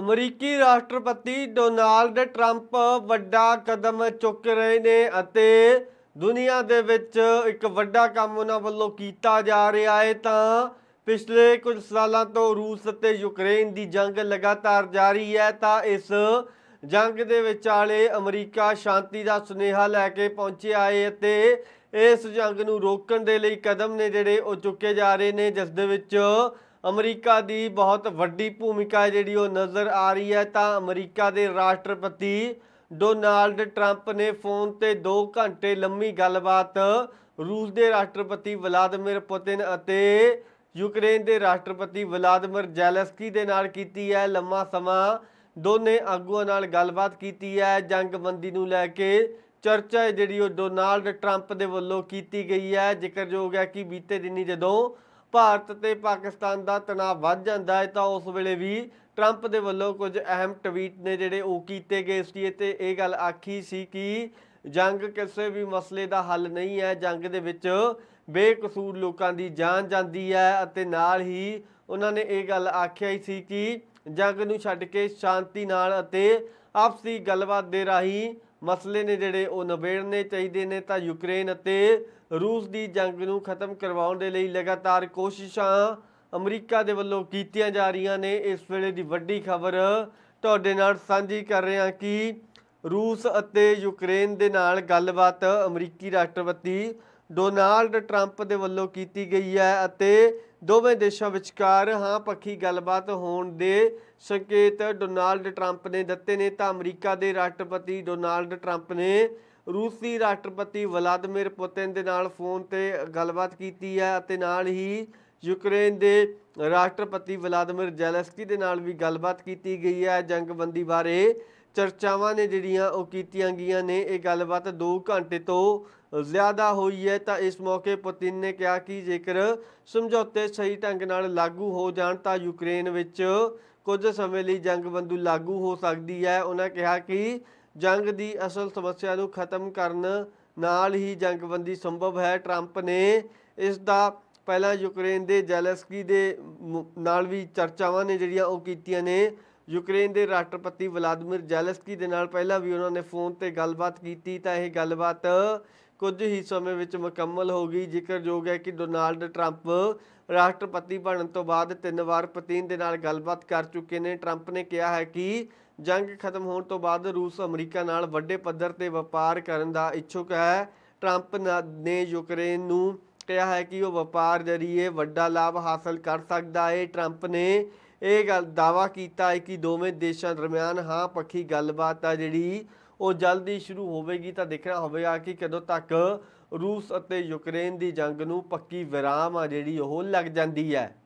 ਅਮਰੀਕੀ ਰਾਸ਼ਟਰਪਤੀ Donald Trump ਵੱਡਾ ਕਦਮ ਚੁੱਕ ਰਹੇ ਨੇ ਅਤੇ ਦੁਨੀਆ ਦੇ ਵਿੱਚ ਇੱਕ ਵੱਡਾ ਕੰਮ ਉਹਨਾਂ ਵੱਲੋਂ ਕੀਤਾ ਜਾ ਰਿਹਾ ਹੈ, ਤਾਂ ਪਿਛਲੇ ਕੁਝ ਸਾਲਾਂ ਤੋਂ ਰੂਸ ਅਤੇ ਯੂਕਰੇਨ ਦੀ ਜੰਗ ਲਗਾਤਾਰ ਜਾਰੀ ਹੈ, ਤਾਂ ਇਸ ਜੰਗ ਦੇ ਵਿਚਾਲੇ ਅਮਰੀਕਾ ਸ਼ਾਂਤੀ ਦਾ ਸੁਨੇਹਾ ਲੈ ਕੇ ਪਹੁੰਚਿਆ ਹੈ ਅਤੇ ਇਸ ਜੰਗ ਨੂੰ ਰੋਕਣ ਦੇ ਲਈ ਕਦਮ ਨੇ ਜਿਹੜੇ ਉਹ ਚੁੱਕੇ ਜਾ ਰਹੇ ਨੇ, ਜਿਸ ਦੇ ਵਿੱਚ ਅਮਰੀਕਾ ਦੀ ਬਹੁਤ ਵੱਡੀ ਭੂਮਿਕਾ ਜਿਹੜੀ ਉਹ ਨਜ਼ਰ ਆ ਰਹੀ ਹੈ, ਤਾਂ ਅਮਰੀਕਾ ਦੇ ਰਾਸ਼ਟਰਪਤੀ ਡੋਨਾਲਡ ਟਰੰਪ ਨੇ ਫੋਨ ਤੇ 2 ਘੰਟੇ ਲੰਮੀ ਗੱਲਬਾਤ ਰੂਸ ਦੇ ਰਾਸ਼ਟਰਪਤੀ ਵਲਾਦੀਮਿਰ ਪੁਤਿਨ ਅਤੇ ਯੂਕਰੇਨ ਦੇ ਰਾਸ਼ਟਰਪਤੀ ਵਲਾਦੀਮਿਰ ਜ਼ੈਲੈਂਸਕੀ ਦੇ ਨਾਲ ਕੀਤੀ ਹੈ। ਲੰਮਾ ਸਮਾਂ ਦੋਨੇ ਆਗੂਆਂ ਨਾਲ ਗੱਲਬਾਤ ਕੀਤੀ ਹੈ। ਜੰਗਬੰਦੀ ਨੂੰ ਲੈ ਕੇ ਚਰਚਾ ਜਿਹੜੀ ਉਹ ਡੋਨਾਲਡ ਟਰੰਪ ਦੇ ਵੱਲੋਂ ਕੀਤੀ ਗਈ ਹੈ। ਜ਼ਿਕਰਯੋਗ ਹੈ ਕਿ ਬੀਤੇ ਦਿਨੀ ਜਦੋਂ ਭਾਰਤ ਤੇ ਪਾਕਿਸਤਾਨ ਦਾ ਤਣਾਅ ਵੱਧ ਜਾਂਦਾ ਹੈ, ਤਾਂ ਉਸ ਵੇਲੇ ਵੀ ਟਰੰਪ ਦੇ ਵੱਲੋਂ ਕੁਝ ਅਹਿਮ ਟਵੀਟ ਨੇ ਜਿਹੜੇ ਉਹ ਕੀਤੇ ਗਏ ਸੀ। ਤੇ ਇਹ ਗੱਲ ਆਖੀ ਸੀ ਕਿ ਜੰਗ ਕਿਸੇ ਵੀ ਮਸਲੇ ਦਾ ਹੱਲ ਨਹੀਂ ਹੈ। ਜੰਗ ਦੇ ਵਿੱਚ ਬੇਕਸੂਰ ਲੋਕਾਂ ਦੀ ਜਾਨ ਜਾਂਦੀ ਹੈ ਅਤੇ ਨਾਲ ਹੀ ਉਹਨਾਂ ਨੇ ਇਹ ਗੱਲ ਆਖਿਆ ਹੀ ਸੀ ਕਿ ਜੰਗ ਨੂੰ ਛੱਡ ਕੇ ਸ਼ਾਂਤੀ ਨਾਲ ਅਤੇ ਆਪਸੀ ਗੱਲਬਾਤ ਦੇ ਰਾਹੀਂ ਮਸਲੇ ਨੇ ਜਿਹੜੇ ਉਹ ਨਿਬੇੜਨੇ ਚਾਹੀਦੇ ਨੇ ਤਾਂ ਯੂਕਰੇਨ ਅਤੇ ਰੂਸ ਦੀ ਜੰਗ ਨੂੰ ਖਤਮ ਕਰਵਾਉਣ ਦੇ ਲਈ ਲਗਾਤਾਰ ਕੋਸ਼ਿਸ਼ਾਂ ਅਮਰੀਕਾ ਦੇ ਵੱਲੋਂ ਕੀਤੀਆਂ ਜਾ ਰਹੀਆਂ ਨੇ। ਇਸ ਵੇਲੇ ਦੀ ਵੱਡੀ ਖਬਰ ਤੁਹਾਡੇ ਨਾਲ ਸਾਂਝੀ ਕਰ ਰਹੇ ਹਾਂ ਕਿ ਰੂਸ ਅਤੇ ਯੂਕਰੇਨ ਦੇ ਨਾਲ ਗੱਲਬਾਤ ਅਮਰੀਕੀ ਰਾਸ਼ਟਰਪਤੀ ਡੋਨਾਲਡ ਟਰੰਪ ਦੇ ਵੱਲੋਂ ਕੀਤੀ ਗਈ ਹੈ ਅਤੇ ਦੋਵੇਂ ਦੇਸ਼ਾਂ ਵਿਚਕਾਰ ਹਾਂ ਪੱਖੀ ਗੱਲਬਾਤ ਹੋਣ ਦੇ ਸੰਕੇਤ ਡੋਨਾਲਡ ਟਰੰਪ ਨੇ ਦਿੱਤੇ ਨੇ ਤਾਂ ਅਮਰੀਕਾ ਦੇ ਰਾਸ਼ਟਰਪਤੀ ਡੋਨਾਲਡ ਟਰੰਪ ਨੇ ਰੂਸੀ ਰਾਸ਼ਟਰਪਤੀ ਵਲਾਦੀਮਿਰ ਪੁਤਿਨ ਦੇ ਨਾਲ ਫੋਨ ਤੇ ਗੱਲਬਾਤ ਕੀਤੀ ਹੈ ਅਤੇ ਨਾਲ ਹੀ ਯੂਕਰੇਨ ਦੇ ਰਾਸ਼ਟਰਪਤੀ ਵਲਾਦੀਮਿਰ ਜ਼ੈਲੈਂਸਕੀ ਦੇ ਨਾਲ ਵੀ ਗੱਲਬਾਤ ਕੀਤੀ ਗਈ ਹੈ। ਜੰਗਬੰਦੀ ਬਾਰੇ ਚਰਚਾਵਾਂ ਨੇ ਜਿਹੜੀਆਂ ਉਹ ਕੀਤੀਆਂ ਗਈਆਂ ਨੇ। ਇਹ ਗੱਲਬਾਤ 2 ਘੰਟੇ ਤੋਂ ਜ਼ਿਆਦਾ ਹੋਈ ਹੈ ਤਾਂ ਇਸ ਮੌਕੇ ਪੁਤਿਨ ਨੇ ਕਿਹਾ ਕਿ ਜੇਕਰ ਸਮਝੌਤੇ ਸਹੀ ਢੰਗ ਨਾਲ ਲਾਗੂ ਹੋ ਜਾਣ ਤਾਂ ਯੂਕਰੇਨ ਵਿੱਚ ਕੁਝ ਸਮੇਂ ਲਈ ਜੰਗਬੰਦੀ ਲਾਗੂ ਹੋ ਸਕਦੀ ਹੈ। ਉਹਨਾਂ ਕਿਹਾ ਕਿ ਜੰਗ ਦੀ ਅਸਲ ਸਮੱਸਿਆ ਨੂੰ ਖਤਮ ਕਰਨ ਨਾਲ ਹੀ ਜੰਗਬੰਦੀ ਸੰਭਵ ਹੈ। ਟਰੰਪ ਨੇ ਇਸ ਦਾ ਪਹਿਲਾਂ ਯੂਕਰੇਨ ਦੇ ਜ਼ੈਲੈਂਸਕੀ ਦੇ ਨਾਲ ਵੀ ਚਰਚਾਵਾਂ ਨੇ ਜਿਹੜੀਆਂ ਉਹ ਕੀਤੀਆਂ ਨੇ। ਯੂਕਰੇਨ ਦੇ ਰਾਸ਼ਟਰਪਤੀ ਵਲਾਦੀਮਿਰ ਜ਼ੈਲੈਂਸਕੀ ਦੇ ਨਾਲ ਪਹਿਲਾਂ ਵੀ ਉਹਨਾਂ ਨੇ ਫੋਨ ਤੇ ਗੱਲਬਾਤ ਕੀਤੀ ਤਾਂ ਇਹ ਗੱਲਬਾਤ ਕੁਝ ਹੀ ਸਮੇਂ ਵਿੱਚ ਮੁਕੰਮਲ ਹੋ ਗਈ। ਜ਼ਿਕਰਯੋਗ ਹੈ ਕਿ ਡੋਨਾਲਡ ਟਰੰਪ ਰਾਸ਼ਟਰਪਤੀ ਬਣਨ ਤੋਂ ਬਾਅਦ ਤਿੰਨ ਵਾਰ ਪੁਤਿਨ ਦੇ ਨਾਲ ਗੱਲਬਾਤ ਕਰ ਚੁੱਕੇ ਨੇ। ਟਰੰਪ ਨੇ ਕਿਹਾ ਹੈ ਕਿ ਜੰਗ ਖਤਮ ਹੋਣ ਤੋਂ ਬਾਅਦ ਰੂਸ ਅਮਰੀਕਾ ਨਾਲ ਵੱਡੇ ਪੱਧਰ ਤੇ ਵਪਾਰ ਕਰਨ ਦਾ ਇੱਛੁਕ ਹੈ। ਟਰੰਪ ਨਾ- ਨੇ ਯੂਕਰੇਨ ਨੂੰ ਕਿਹਾ ਹੈ ਕਿ ਉਹ ਵਪਾਰ ਜਰੀਏ ਵੱਡਾ ਲਾਭ ਹਾਸਲ ਕਰ ਸਕਦਾ ਹੈ ਟਰੰਪ ਨੇ ਇਹ ਗੱਲ ਦਾਵਾ ਕੀਤਾ ਹੈ ਕਿ ਦੋਵੇਂ ਦੇਸ਼ਾਂ ਦਰਮਿਆਨ ਹਾਂ ਪੱਖੀ ਗੱਲਬਾਤ ਆ ਜਿਹੜੀ ਉਹ ਜਲਦੀ ਸ਼ੁਰੂ ਹੋਵੇਗੀ। ਤਾਂ ਦੇਖਣਾ ਹੋਵੇਗਾ ਕਿ ਕਦੋਂ ਤੱਕ ਰੂਸ ਅਤੇ ਯੂਕਰੇਨ ਦੀ ਜੰਗ ਨੂੰ ਪੱਕੀ ਵਿਰਾਮ ਆ ਜਿਹੜੀ ਉਹ ਲੱਗ ਜਾਂਦੀ ਹੈ।